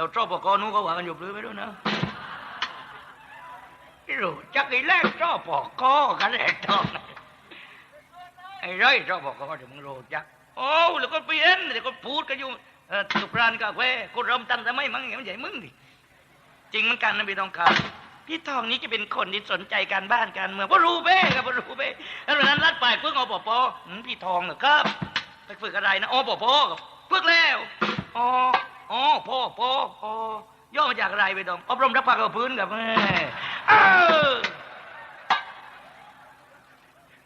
แล้วชอบปกอนู้นเขาว่ากันอยู่หรือไม่รู้นะไม่รู้จักอ้แรกชอบปกอกันแหละชอบไอ้ไรชอบปกอเดี๋ยวมึงรู้จักโอ้แล้วก็เปลี่ยนเดี๋ยวก็พูดกันอยู่สุพรานกาแฟกูริ่มตันทำไมมั้งอย่างไม่ใช่มึงดิจริงมือนกันนะพี่ทองคำพี่ทองนี้จะเป็นคนที่สนใจการบ้านการเมืองเพราะรู้เบ้ครับเพราะรู้เบ้แล้วนั้นรัดไปเพื่อเอาปอปอพี่ทองเหรอครับไปฝึกอะไรนะอ๋อปอปอกับฝึกแล้วอ๋อ อ๋อพ่อพ่อพ่อย่อมาจากอะไรไปดองอบรมรับปากกับพื้นกับแม่เออ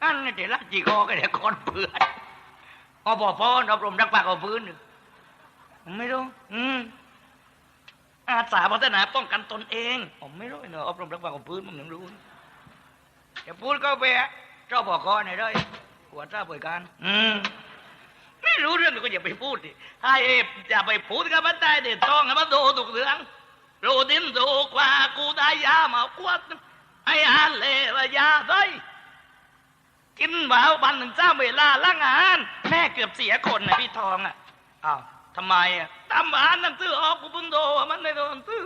อันนี้เดี๋ยวรัดจีคอกันเดี๋ยวคอนเปื่อนอ๋อปอออบรมรับปากกับพื้นไม่รู้ อืมอาสาพัฒนาป้องกันตนเองผมไม่รู้เนอะอบรมรับปากกับพื้นผมยังรู้อย่าพูดก็ไปอะเจ้าบอกคอไหนอยได้หัวทราเปิดการ อืม รู้เรื่องก็อย่าไปพูดดิถ้าเอฟอย่าไปพูดกับมันได้เด็ดต้องมันโดตุกเรื่องโรดินโดกว่ากูได้ยามากวดไอ้อาเลวยาได้กินหวาววันหนึ่งเจ้าเวลาล้างอาหารแม่เกือบเสียคนนะพี่ทองอะอ้าวทำไมอะตามอาหารนังสือออกกูเพิ่งโดมันไม่โดนหนังสือ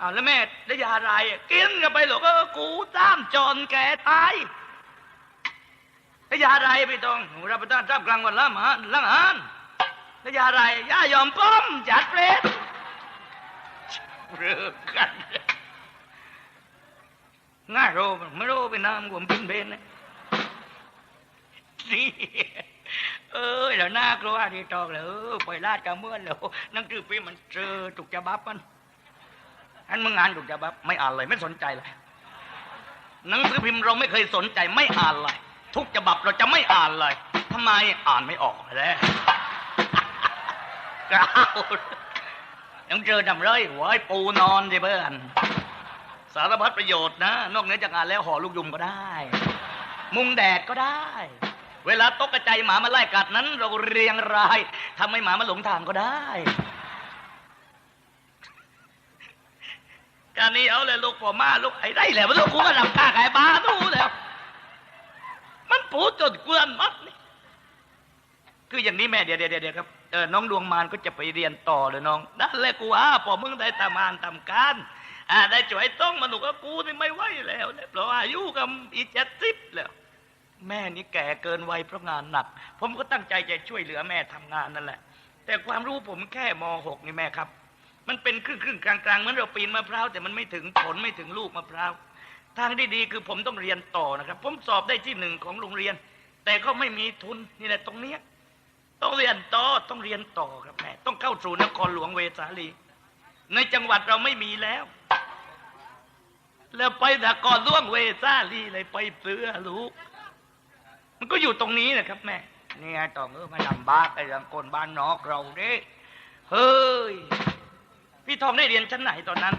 อ้าวแล้วแม่ได้ยาอะไรอะกินกันไปหรอกก็กูจ้ามจนแก่ตาย ยาอะไรพี่ตองหูรับประทานท่ามกลางวันละมาลังอาหารแล้วยาอะไรยายอมป้อมจัดเปรตเรื่องกันง่ายรู้ไม่รู้เป็นน้ำกวมพินเบนนะนี่เออแล้วน่ากลัวที่ตอกเลยเออไปลาดกระเมื่อนแล้วนั่งคือพี่มันเจอถูกจะบับมันอันมึงอ่านถูกจะบับไม่อ่านเลยไม่สนใจเลยหนังสือพิมพ์เราไม่เคยสนใจไม่อ่านเลย ทุกฉบับเราจะไม่อ่านเลยทำไมอ่านไม่ออกเลยกล้าวยังเจอดำเลยหัวไอ้ปูนอนสิเพื่อนสารพัดประโยชน์นะ นอกเหนือจากงานแล้วห่อลูกยุงก็ได้ มุงแดดก็ได้ เวลาตกกระจายหมามาไล่กัดนั้น เราเรียงรายทำให้หมามาหลงทางก็ได้การนี้เอาเลยลูกพ่อมาลูกไอ้ได้แหละว่าลูกกูก็ดำกล้าไก่บ้าทูแล้วมัน ปูดจนเกลือนมัดนี่คืออย่างนี้แม่เดี๋ยวเดี๋ยวเดี๋ยวครับเออน้องดวงมารก็จะไปเรียนต่อเลยน้องนั่นแหละกูอ่าพอมึงได้ตามานตามการอ่าได้จ่วยต้องมาหนุกกับกูนี่ไม่ไหวแล้วเนี่ยเพราะอายุกับอีเจ็ดสิบแล้วแม่นี่แก่เกินวัยเพราะงานหนัก ผมก็ตั้งใจจะช่วยเหลือแม่ทำงานนั่นแหละ แต่ความรู้ผมแค่มหกนี่แม่ครับ มันเป็นครึ่งครึ่งกลางๆเหมือนเราปีนมะพร้าวแต่มันไม่ถึงผลไม่ถึงลูกมะพร้าว ทางที่ดีคือผมต้องเรียนต่อนะครับ ผมสอบได้ที่หนึ่งของโรงเรียน แต่ก็ไม่มีทุนนี่แหละตรงเนี้ยต้องเรียนต่อต้องเรียนต่อครับแม่ต้องเข้าสู่นครหลวงเวสาลี ในจังหวัดเราไม่มีแล้ว แล้วไปนครหลวงเวสาลีเลยไปเสือลูกมันก็อยู่ตรงนี้นะครับแม่เนี่ยต้องเออมาลำบากไอ้เรื่องคนบ้านนอกเราเด้เฮ้ยพี่ทองได้เรียนชั้นไหนตอนนั้น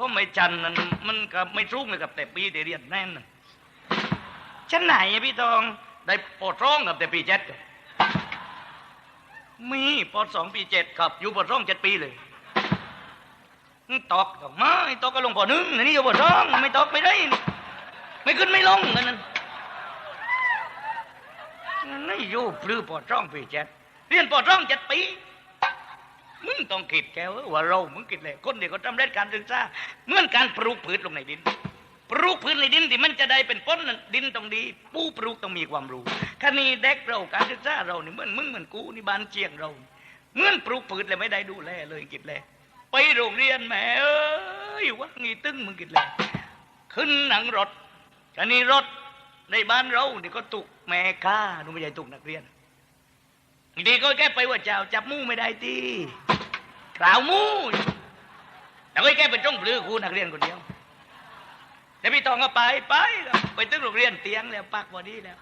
พราะไม่จันนั้นมันก็ไม่รุ่งเลยกับแต่ปีได้เรียนแน่นน่ะชั้นไหนอะพี่ทองได้ปอร้องกับแต่ปีเจ็ดมีปอสองปีเจ็ดครับ อยู่ปอร้องเจ็ดปีเลยตอกดอกไม้ตอกก็ลงปอหนึ่งนนี่อยู่ปอร้องไม่ตอกไม่ได้ ไม่ขึ้นไม่ลงกันนั้นนี่อยู่ปลื้อปอร้องปีเจ็ดเรียนปอร้องเจ็ดปี มึงต้องคิดแกว่าเรา มึงคิดเลยคนเดียวก็ทำเร็จการศึกษาเหมือนการปลูกพืชลงในดิน ปลูกพืชในดินที่มันจะได้เป็นพ้นนั้นดินต้องดีผู้ปลูกต้องมีความรู้คณีเด็กเราการศึกษาเรานี่เหมือนมึงเหมือนกูนี่บ้านเชียงเราเหมือนปลูกพืชเลยไม่ได้ดูแลเลยคิดเลยไปโรงเรียนแหม่เอ้ยว่างี้ตึ้งมึงคิดเลยขึ้นหนังรถคณีรถในบ้านเรานี่ก็ตุกแม่ค้าดูไม่ใช่ตุกนักเรียน ดีก็แก้ไปว่าเจ้าจับมูไม่ได้ทีกล่าวมูแต่ก็แก้เป็นจ้องปลือครูนักเรียนคนเดียวแล้วพี่ตองก็ไปไปไปตึ้งโรงเรียนเตียงแล้วปักบอดี้แล้ว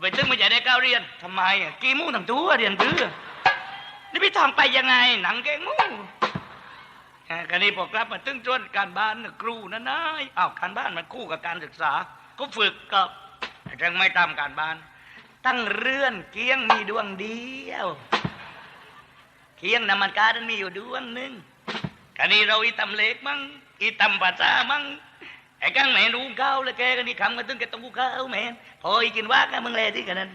ไปตึ้งไม่ใช่ได้ก้าวเรียนทำไมอะกีมูทั้งตัวเรียนตื้อนี่พี่ทองไปยังไงหนังแกงมู่กันนี้พอกลับมาตึ้งจวนการบ้านครูนะนายอ้าวการบ้านมันคู่กับการศึกษา ก็ฝึกกับยังไม่ทำการบ้าน ตั้งเรื่อนเกี้ยงมีดวงเดียว เกี้ยงน้ำมันกาดันมีอยู่ดวงหนึ่งกันนี้เราอีตำเล็กมั้งอีตำภาษามั้งไอ้กังแม่รู้ข้าวแล้วแกกันนี่คำกันตึงแกต้องกูข้าวแม่พออีกินว่ากันมึงเลยที่กันนั้น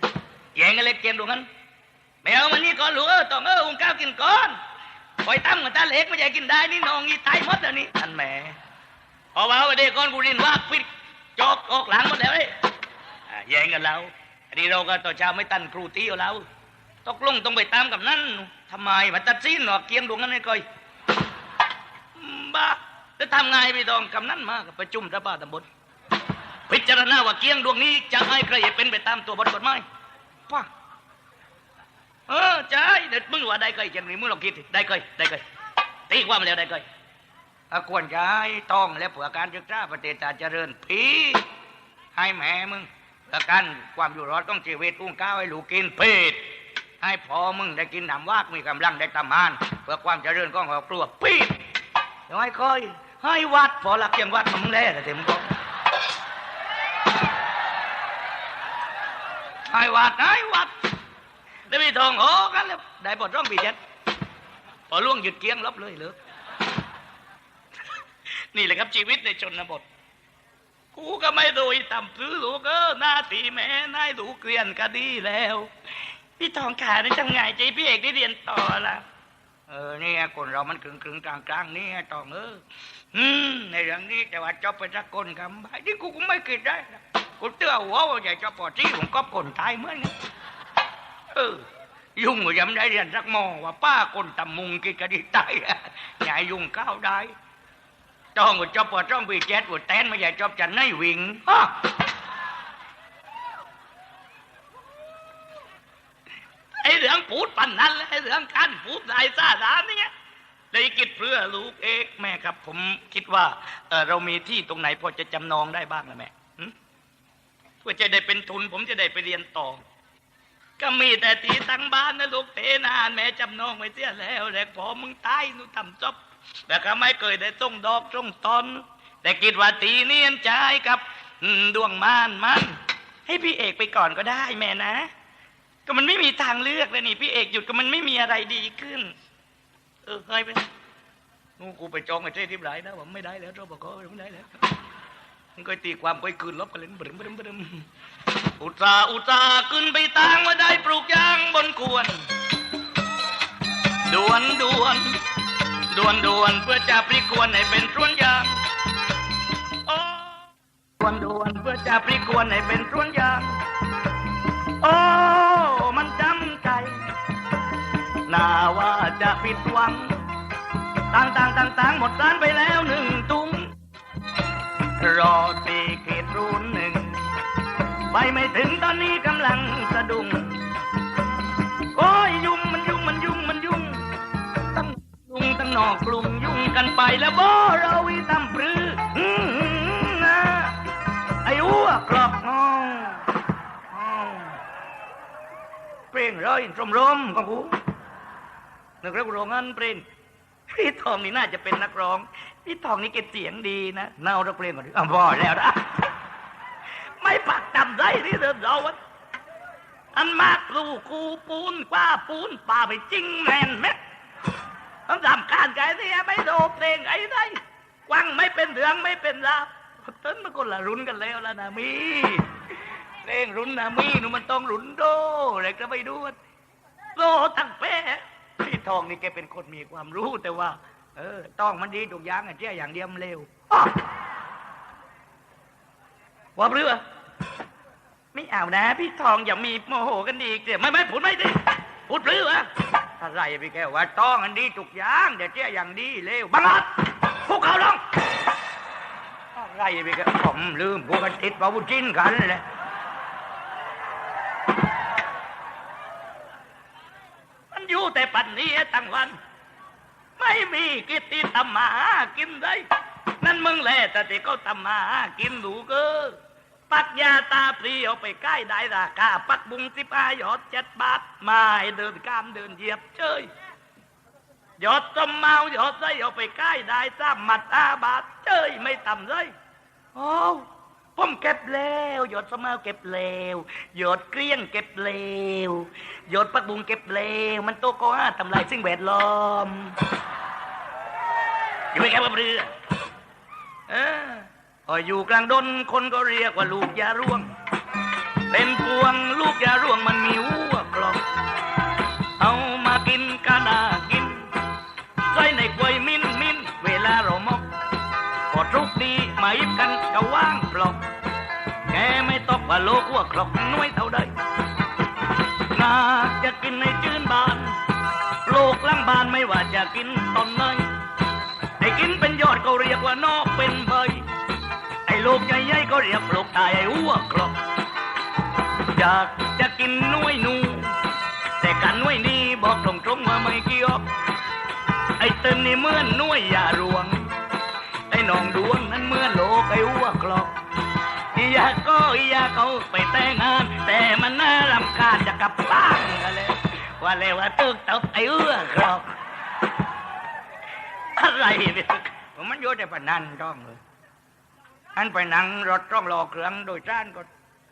แย่งกันเล็กเกมตรงนั้นไม่เอามันนี่ก่อนหลูกเออต้องเออหุงข้ากินก่อนปล่อยตั้มกับตาเล็กไม่ใช่กินได้นี่น้องอีตายหมดแล้วนี่ท่านแหม่พอว่าวันเด็กก้อนกูรินว่าปิดจอกออกหลังหมดแล้วเอ้ยแย่งกันแล้ว อันนี้เราก็ต่อช้าไม่ตันครูตีเอาแล้วตกลงต้องไปตามกับนั่นทำไมมาตัดสินหรอกเกียงดวงนั้นไม่ก่อยบ้าแล้วทำไงพี่ตองกำนั้นมากับประชุมสภาตำบลพิจารณาว่าเกียงดวงนี้จะให้ใครเป็นไปตามตัวบทกฎหมายป้าเออใช่เด็ดมึงว่าได้เคยจังนี้มึงลองคิดได้เคยได้เคยตีความแล้วได้เคยอควรใช้ต้องและเผื่อการศึกษาประเทศชาติเจริญพีให้แม่มึง เพื่อการความอยู่รอดของชีวิตอุ้งก้าวให้ลูกกินเพศให้พอมึงได้กินหนำวากมีกำลังได้ทำงานเพื่อความเจริญของครอบครัวปีดเดี๋ยวให้คอย ให้วัดพอหลักเกียงวัดมึงแล้วเต็มก็ให้วัดให้วัดได้ไปทองโอ้กันแล้วได้ปลดร่องปีเจ็ดพอล่วงหยุดเกียงลบเลยเหรอนี่แหละครับชีวิตในชนบท กูก็ไม่โดยต่ำซื้อลูกเออหน้าตีแม่นายดูเกลียนก็ดีแล้ว พี่ทองขาได้ทำไงใจพี่เอกได้เรียนต่อละเออเนี่ยคนเรามันครึงครึงกลางกลางนี่ทองเอออืมในเรื่องนี้แต่ว่าจบไปสักคนคำไปที่กูก็ไม่คิดได้กูเตือหัวว่าอย่าจอบปอที่ผมก็คนตายเหมือนกันเออยุ่งก็ยังได้เรียนสักมอว่าป้าคนตำมุงกินกระดิตายอะอย่ายุ่งเข้าวได้ จ้องก็จอบปอจ้องปีแจ๊ดปวดแตนไม่ใหญ่จอบจันในวิ่งไอเรื่องพูดปันนั้นและไอเรื่องการพูดสายซาดานเนี่ยได้กิจเพื่อลูกเอกแม่ครับ ผมคิดว่าเออเรามีที่ตรงไหนพอจะจำนองได้บ้างนะแม่เพื่อจะได้เป็นทุน ผมจะได้ไปเรียนต่อ ก็มีแต่ตีตั้งบ้านนะลูกเตนานแม่จำนองไว้เสียแล้วแต่พอมึงตายหนูทำจบ แต่ก็ไม่เคยได้ส่งดอกส่งตอน แต่คิดว่าตีเนียนใจกับดวงม่านมันให้พี่เอกไปก่อนก็ได้แม่นะ ก็มันไม่มีทางเลือกเลยนี่พี่เอกหยุดก็มันไม่มีอะไรดีขึ้น เออเฮ้ยไปนู่นกูไปจองไอ้เจ้ทิพย์ไหลนะว่าไม่ได้แล้วเราบอกก็ไม่ได้แล้วมันก็ตีความไปคืนลบกันเลยบรึมบรึมบรึมอุตสาอุตสาขึ้นไปตางมาได้ปลูกยางบนกวนดวนดวน ด่วนด่วนเพื่อจะพลิกควรให้เป็นสวนยางด่วนด่วนเพื่อจะพลิกควรให้เป็นสวนยางโอ้มันจำใจน่าว่าจะผิดหวังต่างต่างต่างต่างหมดร้านไปแล้วหนึ่งตุ้งรอตีเขตรูนหนึ่งไปไม่ถึงตอนนี้กำลังสะดุ้ง นอกกลุ่มยุ่งกันไปแล้วบ่เราวิตำปรืออื้อหือนะไอ้อ้วกรอกงองเพลงร้อยสมรมของกูนึกแล้วกูร้องงั้นเพลงพี่ทองนี่น่าจะเป็นนักร้อง พี่ทองนี่เก็บเสียงดีนะเน่ารักเพลงก่อนอะบ่แล้วนะไม่ปักจำได้ที่เดิมเราวะอันมากลูกคูปูนกว่าปูนป่าไปจริงแมนเม็ ดต้องทำการไก่ที่ไม่โดเพลงไอ้ได้กวังไม่เป็นเรื่องไม่เป็นราวเต้นมันคนละรุนกันแล้วแล้วนะมีเพลงรุนนะมีหนูมันต้องรุนโดอะไรก็ไม่ดูว่าโลตั้งแป้พี่ทองนี่แกเป็นคนมีความรู้แต่ว่า เออ ต้องมันดีทุกย่างอะเจ้าอย่างเดียวมันเร็วว่าเรือไม่เอานะ พี่ทองอย่ามีโมโหกันดีกเดี๋ยวไม่ไม่พูดไม่ดิพูดเรือ อะไรพี่แก้วว่าต้องอันดีทุกอย่างเดี๋ยวเจ้าอย่างดีเร็วบังคับพวกเขาลงอะไรพี่แก้วผมลืมพวกกันติดปาวุจินกันเลยมันอยู่แต่ปันนี้ตั้งวัน ไม่มีกิจที่ทำมากินได้ นั่นมึงแหละแต่ที่เขาทำมาหากินดูเกอ ปักยาตาพรีเอาไปใกล้ได้ราคาปักบุงสิบห้ายอดเจ็ดบาทมาเดินกามเดินเหยียบเชยยอดต้มเมาหยอดไส้เอาไปใกล้ได้ซ้ำหมัดอาบาทเชยไม่ต่ำเลยโอ้ผมเก็บแล้วหยอดสมเมาเก็บแล้วหยอดเกลี้ยงเก็บแล้วหยอดปักบุงเก็บแล้วมันโตก็ห้าทำลายสิ่งแวดล้อมอยู่ไม่แค่ว่าเรือเออ ออยู่กลางดนคนก็เรียกว่าลูกยาร่วง เป็นพวงลูกยาร่วงมันมีหัวกลองเอามากินก็น่ากินอ้กวยมินมินเวลาเรามกก็ทุกดีมายิบกันก็ว่างปลอกแกไม่ตกว่าโลกว่าครอกน้อยเท่าใดนาจะกินในจืนบาน โลกลังบานไม่ว่าจะกินตอนไหนไอ้กินเป็นยอดก็เรียกว่านอกเป็นใบ ลูกใหญ่ๆก็เรียกปลูกตายไอ้อ้วกครอกอยากจะกินน้วยนู แต่กันน้วยนี่บอกตรงๆว่าไม่เกี่ยวไอ้เต็นนี่เหมือนน้วยยารวง ไอ้หนองดวงนั้นเหมือนโลกไอ้อ้วกครอกอยากก็อยากเขาไปแต่งงาน แต่มันน่ารำคาญจะกลับบ้านกันเลยว่าเลยว่าตึกตบไอ้เอื้อครอกอะไรเนี่ยมันโยนแต่ปนันต้องเลย อันไปหนังรถต้องรอเครื่องโดยจ้านก็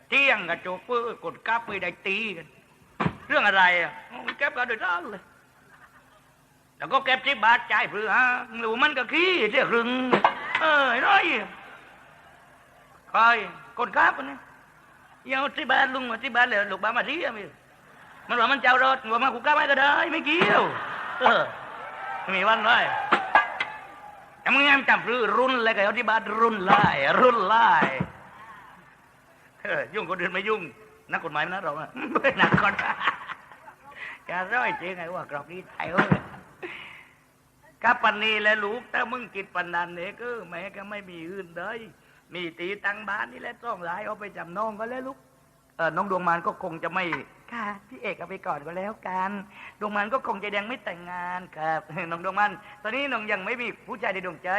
เที่ยงกับโจเปอร์กดกราฟไปได้ตีกัน เรื่องอะไรอะเก็บกันโดยจ้านเลยแล้วก็เก็บที่บาทจ่ายเพื่อฮะหรือมันก็ขี้เที่ยครึ่งเออไอ้ร้อยคอยกดกราฟกันนี่ยี่ยวที่บ้านลุงมาที่บ้านเลยลูกบ้านมาที่อะมีมันว่ามันเจ้ารถว่ามากูกราฟให้ก็ได้ ไม่เกี่ยวเออไม่มีวันเลยแต่มึงยัง จำรือรุ่นเลยกับเขาที่บ้านรุ่นไล่รุ่นไล่ยุ่งคนอื่นไม่ยุ่ง นักกฎหมายมันะเราอะไม่นักกฎหมายจะร้อยจริงไงว่ากรอบนี้ไทยเว้ยกับปันนีและลูกแต่มึงกินปันนันเนี่ยก็แม่ก็ไม่มีอื่นเลยมีตีตังบ้านนี่แหละต้องหลายเอาไปจำนองก็แล้วลูกเออน้องดวงมานก็คงจะไม่ ค่ะ พี่เอกเอาไปก่อนก็แล้วกัน ดวงมันก็คงจะยังไม่แต่งงานครับ น้องดวงมัน ตอนนี้น้องยังไม่มีผู้ชายในดวงใจ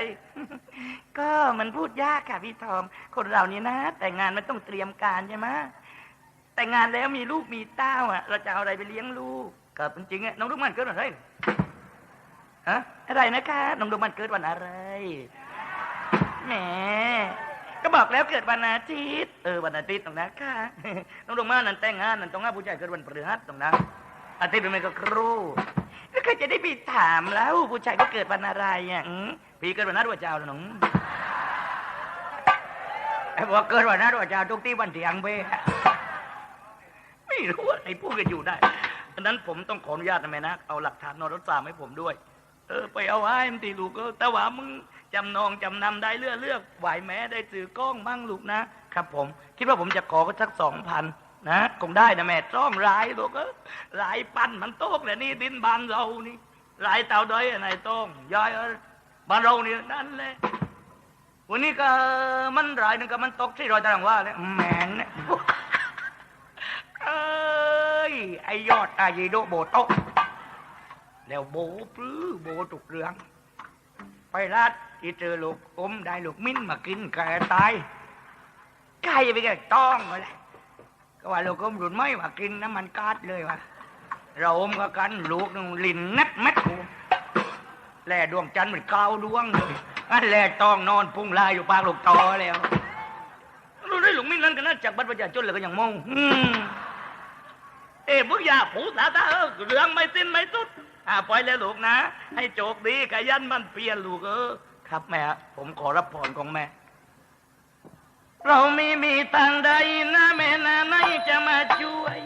ก็มันพูดยากค่ะพี่ทอม คนเรานี่นะ แต่งงานมันต้องเตรียมการใช่ไหมแต่งงานแล้วมีลูกมีเต้าอะ เราจะเอาอะไรไปเลี้ยงลูกกับจริงๆอะน้องดวงมันเกิดวันอะไรฮะอะไรนะคะ น้องดวงมันเกิดวันอะไรแหม ก็บอกแล้วเกิดวันอาทิตย์เออวันอาทิตย์ตรงนั้นค่ะน้องดวงมันนั่นแต่งงานนั่นต้องหาผู้ชายเกิดวันพฤหัสตรงนั้นอาทิตย์เป็นไงก็ครูแล้วก็จะได้ไปถามแล้วผู้ชายก็เกิดวันอะไรอะอืมพี่เกิดวันนัดวันเจ้าแล้วน้องไอ้บอกเกิดวันนัดวันเจ้าทุกที่วันเถียงเบ้ไม่รู้ว่าไอ้พูดกันอยู่ได้ดังนั้นผมต้องขออนุญาตนะแม่นะเอาหลักฐานนรสามให้ผมด้วย เออไปเอาไว้มันตีลูกก็แต่ว่ามึงจำนองจำนำได้เลือกเลือกไหวแม้ได้ซื้อกล้องมั่งลูกนะครับผม คิดว่าผมจะขอก็สักสองพันนะคงได้นะแม่จ้องร้ายลูกเออรายปันมันโต๊กเลยนี่ดินบานเรานี่รายเต่าด้อยอะไรต้องยายเออบ้านเรานี่นั่นเลยวันนี้ก็มันร้ายหนึงก็มันตกที่รอยตารางว่าเลยแหมเนี่ยเอ้ยไอยอดอายีโดโบโตะ แล้วโบปลื้อโบตุกเรือง ไปรัดที่เจอลูกอมได้ลูกมิ้นมากินแกตายไก่ไปแกต้องเลยก็ว่าลูกอมหลุนไม่มากินน้ำมันกาดเลยว่ะเราอมก็กันลูกนึงลินนัดแม็ดกูแล่ดวงจันทร์เหมือนกาวดวงเลยอันแล่ต้องนอนพุ่งลายอยู่ปากลูกตอแล้วรู้ได้ลูกมิ้นนั้นกันนะจากบัตรประชาชนเลยก็ยังมองเอ้พวกยาผูสาตาเออเรื่องไม่สิ้นไม่สุด อ่าปล่อยแล้วลูกนะ ให้โจกดีขยันมันเพียรลูกเออครับแม่ ผมขอรับพรของแม่ เราไม่มีทางใดนะแม่นะไหนจะมาช่วย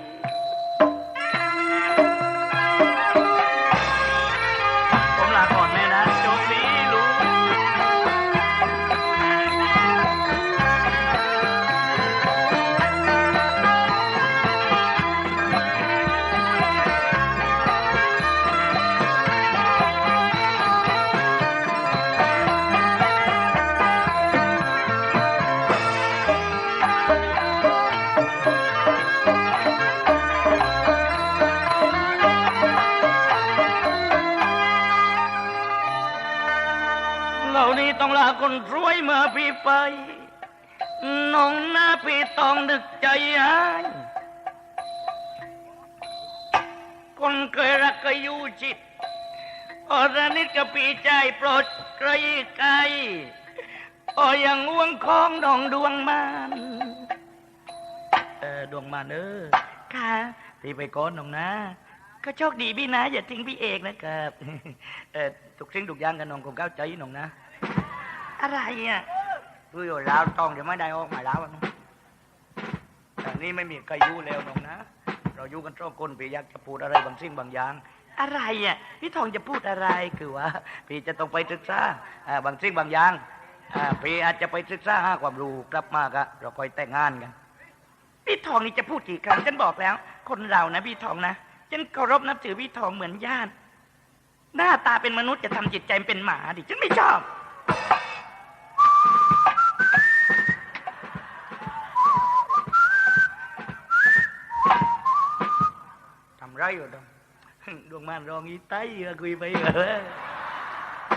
ต้องนึกใจหายคนเคยรักก็อยู่จิตอรนิดกับพี่ใจโปรดไกลไกลออยังห่วงของดองดวงมันเออดวงมันเออค่ะพี่ไปก่อนน้องนะ ก็โชคดีพี่นะ อย่าทิ้งพี่เอกนะครับเออทุกสิ่งทุกอย่างกันน้องคงเข้าใจน้องนะ อะไรอะดูอยู่แล้วต้องเดี๋ยวไม่ได้ออกมาแล้วอะ น้องแต่นี่ไม่มีใครอยู่แล้วน้องนะ เรายู่กันสองคนพี่อยากจะพูดอะไรบางสิ่งบางอย่าง อะไรอะพี่ทองจะพูดอะไรคือว่า พี่จะต้องไปศึกษาอ่าบางสิ่งบางอย่างอ่าพี่อาจจะไปศึกษาหาความรู้กลับมากะเราคอยแต่งงานกันพี่ทองนี่จะพูดกี่ครั้งฉันบอกแล้ว คนเรานะพี่ทองนะฉันเคารพนับถือพี่ทองเหมือนญาติหน้าตาเป็นมนุษย์จะทำจิตใจเป็นหมาดิฉันไม่ชอบ อยู่ดองดวงมันรองอีไตเออคุยไปเออ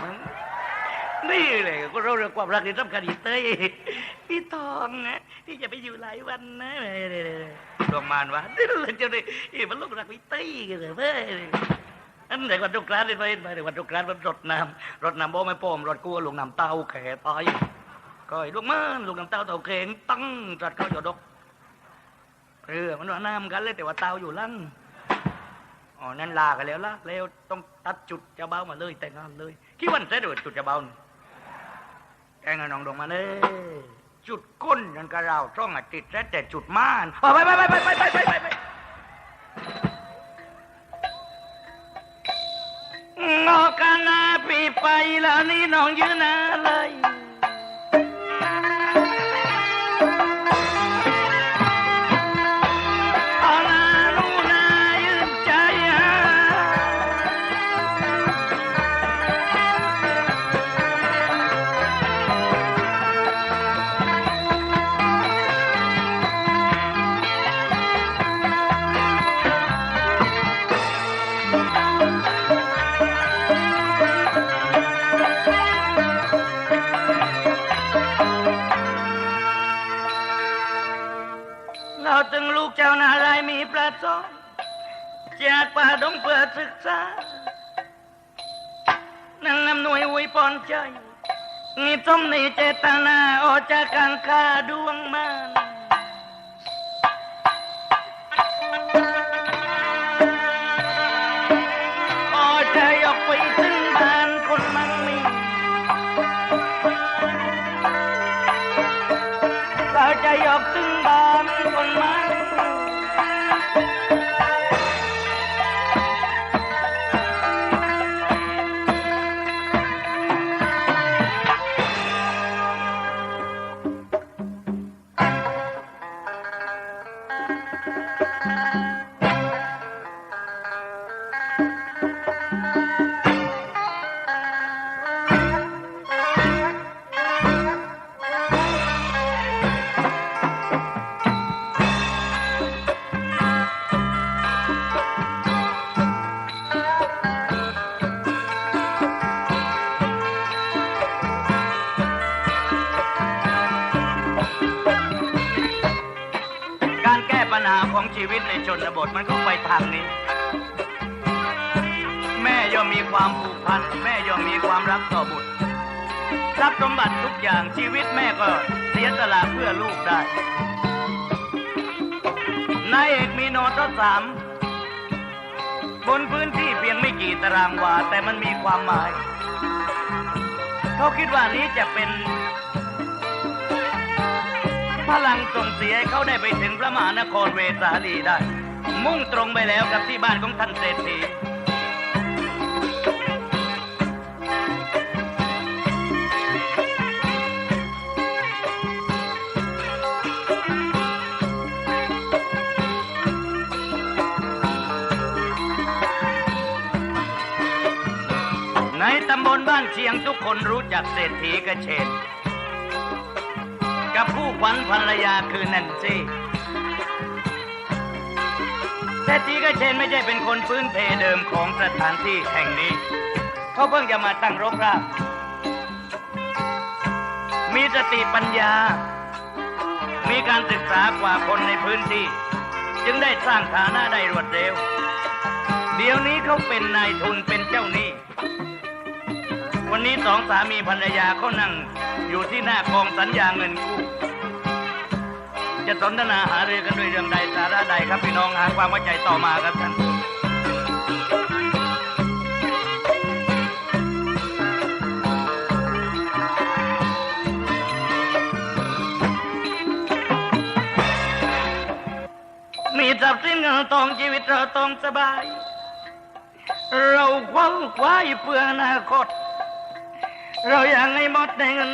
มันนี่เลยก็เราเรื่องความรักที่สำคัญอีเต้ยพี่ทองนะที่จะไปอยู่หลายวันนะดวงมันวะนี่เราจะได้อีมันลูกรักพี่เต้ยกันเลยเว้ยอันไหนวันทุกร้านเลยไปไปวันทุกร้านมันรดน้ำรดน้ำโบไม่โปมรดกู้ลงน้ำเต้าแขตายก็ไอ้ลูกมันลูกน้ำเต้าเต้าเข่งตั้งจัดเข้าหยดดกเออมันว่าน้ำกันเลยแต่ว่าเต้าอยู่ลั่น อ๋อนั่นลากันแล้วละแล้วต้องตัดจุดจ้าเบ้ามาเลย แต่งงานเลยคิดวันเสร็จเดี๋ยวจุดจ้าเบ้าแต่งงานน้องดงมาเลยจุดก้นนั่นก็เราช่องอาทิตย์แต่จุดม่านไปไปไปไปไปไปไปไปไปงอกันนาปีไปแล้วนี่น้องยืนนาเลย จากป่าดงเพื่อศึกษา นั่งนำหน่วยอวยปอนใจนี่ต้มนี่เจตนาออกจากการฆ่าดวงมัน ไปทางนี้ แม่ย่อมมีความผูกพัน แม่ย่อมมีความรักต่อบุตรทรัพย์สมบัติทุกอย่างชีวิตแม่ก็เสียสละเพื่อลูกได้นายเอกมีโนทสามบนพื้นที่เพียงไม่กี่ตารางวา แต่มันมีความหมาย เขาคิดว่านี้จะเป็นพลังส่งเสียให้เขาได้ไปถึงพระมหานครเวสาลีได้ มุ่งตรงไปแล้วกับที่บ้านของท่านเศรษฐีในตำบลบ้านเชียงทุกคนรู้จักเศรษฐีกระเชนกับผู้ขวัญภรรยาคือแนนซี่ ศรษฐีกระเชนไม่ใช่เป็นคนพื้นเพเดิมของสถานที่แห่งนี้ เขาเพิ่งจะมาตั้งรกรากมีสติปัญญา มีการศึกษากว่าคนในพื้นที่ จึงได้สร้างฐานะได้รวดเร็ว เดี๋ยวนี้เขาเป็นนายทุนเป็นเจ้าหนี้ วันนี้สองสามีภรรยาเขานั่งอยู่ที่หน้ากองสัญญาเงินกู้ จะสนทนาหารือกันด้วยเรื่องใดสาระใดครับพี่น้องหาความเข้าใจต่อมาครับท่านมีทรัพย์สินเงินทองชีวิตเราต้องสบาย เราคว้าควายเพื่ออนาคต เราอยากให้หมดในเงิน